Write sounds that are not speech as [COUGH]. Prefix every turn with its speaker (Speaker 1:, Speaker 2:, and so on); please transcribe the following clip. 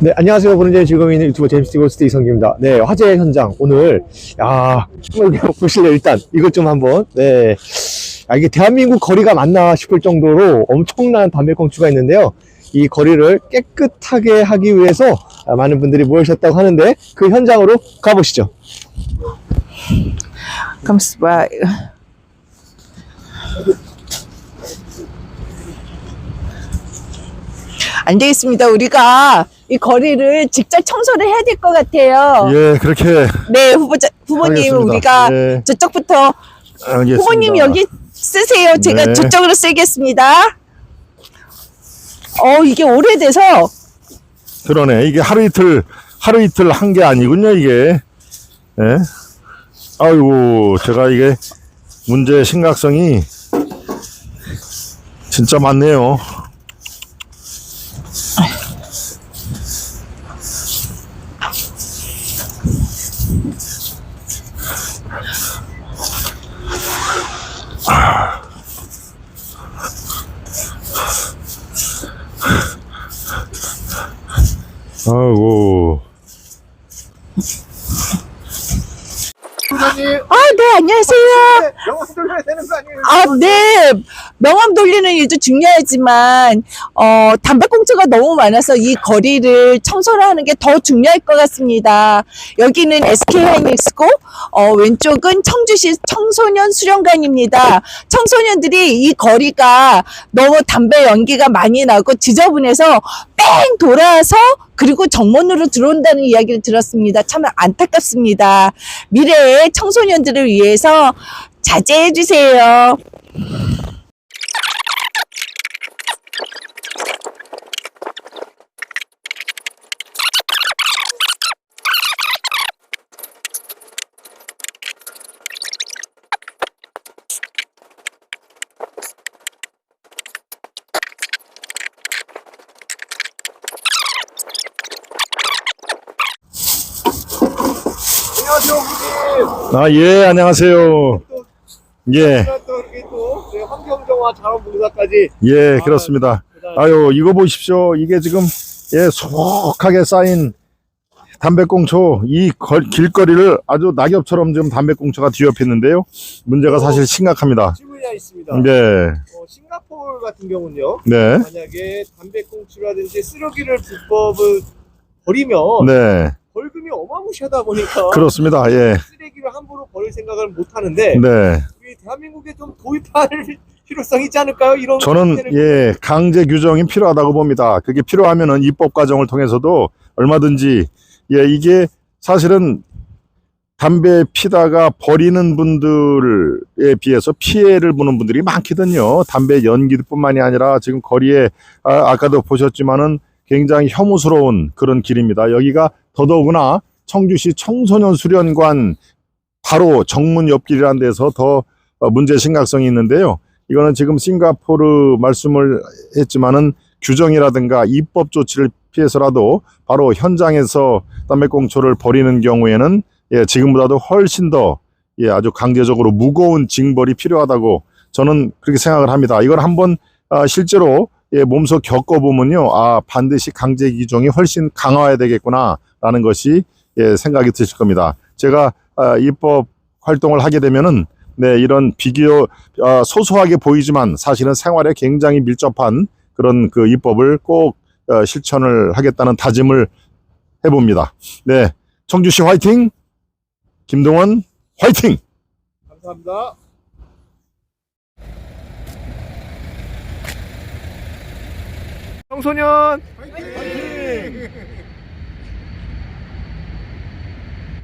Speaker 1: 네, 안녕하세요. 보는제 즐거움이 있는 유튜버 제임스 디고스트 이성기입니다. 네, 화재 현장. 오늘, 야, 한번 보실래요? [LAUGHS] 일단, 이것 좀 한번. 네. 아, 이게 대한민국 거리가 맞나 싶을 정도로 엄청난 담배꽁초가 있는데요. 이 거리를 깨끗하게 하기 위해서 아, 많은 분들이 모이셨다고 하는데 그 현장으로 가보시죠.
Speaker 2: By. 안 되겠습니다. 우리가 이 거리를 직접 청소를 해야 될 것 같아요.
Speaker 1: 예, 그렇게
Speaker 2: 네, 후보자, 후보님,
Speaker 1: 하겠습니다.
Speaker 2: 우리가
Speaker 1: 예.
Speaker 2: 저쪽부터,
Speaker 1: 알겠습니다.
Speaker 2: 후보님 여기 쓰세요. 제가
Speaker 1: 네.
Speaker 2: 저쪽으로 쓰겠습니다. 어, 이게 오래돼서,
Speaker 3: 그러네. 이게 하루 이틀, 하루 이틀 한 게 아니군요, 이게. 예? 아이고, 제가 이게 문제의 심각성이 진짜 많네요. 아이고.
Speaker 2: 아, 네, 안녕하세요.
Speaker 1: 영화 돌려야 되는 거 아니에요?
Speaker 2: 아, 네. 명함 돌리는 일도 중요하지만, 어, 담배꽁초가 너무 많아서 이 거리를 청소를 하는 게 더 중요할 것 같습니다. 여기는 SK 하이닉스고, 어, 왼쪽은 청주시 청소년 수련관입니다. 청소년들이 이 거리가 너무 담배 연기가 많이 나고 지저분해서 뺑 돌아서 그리고 정문으로 들어온다는 이야기를 들었습니다. 참 안타깝습니다. 미래의 청소년들을 위해서 자제해 주세요.
Speaker 3: 아, 예, 안녕하세요. 예,
Speaker 1: 또 이렇게 또 저희 환경정화 자원봉사까지
Speaker 3: 예, 그렇습니다. 아유, 이거 보십시오. 이게 지금, 예, 수북하게 쌓인 담배꽁초, 이 걸- 길거리를 아주 낙엽처럼 지금 담배꽁초가 뒤엎였는데요. 문제가 사실 심각합니다.
Speaker 1: 있습니다.
Speaker 3: 네,
Speaker 1: 어, 싱가포르 같은 경우는요.
Speaker 3: 네,
Speaker 1: 만약에 담배꽁초라든지 쓰레기를 불법을 버리면
Speaker 3: 네,
Speaker 1: 어마무시하다 보니까 [LAUGHS]
Speaker 3: 그렇습니다. 예,
Speaker 1: 쓰레기를 함부로 버릴 생각을 못 하는데
Speaker 3: 네.
Speaker 1: 우리 대한민국에 좀 도입할 [LAUGHS] 필요성이 있지 않을까요? 이런
Speaker 3: 저는 예 강제 규정이 필요하다고 봅니다. 그게 필요하면은 입법 과정을 통해서도 얼마든지 예 이게 사실은 담배 피다가 버리는 분들에 비해서 피해를 보는 분들이 많거든요. 담배 연기뿐만이 아니라 지금 거리에 아, 아까도 보셨지만은 굉장히 혐오스러운 그런 길입니다. 여기가 더더구나 청주시 청소년 수련관 바로 정문 옆길이라는 데서 더 어, 문제 심각성이 있는데요. 이거는 지금 싱가포르 말씀을 했지만은 규정이라든가 입법 조치를 피해서라도 바로 현장에서 담배꽁초를 버리는 경우에는 예, 지금보다도 훨씬 더 예, 아주 강제적으로 무거운 징벌이 필요하다고 저는 그렇게 생각을 합니다. 이걸 한번 아, 실제로 예, 몸소 겪어보면요, 아 반드시 강제 규정이 훨씬 강화해야 되겠구나라는 것이 예, 생각이 드실 겁니다. 제가 아, 입법 활동을 하게 되면은 네, 이런 비교, 어, 소소하게 보이지만 사실은 생활에 굉장히 밀접한 그런 그 입법을 꼭 어, 실천을 하겠다는 다짐을 해봅니다. 네. 청주시 화이팅! 김동원 화이팅!
Speaker 1: 감사합니다. 청소년 화이팅!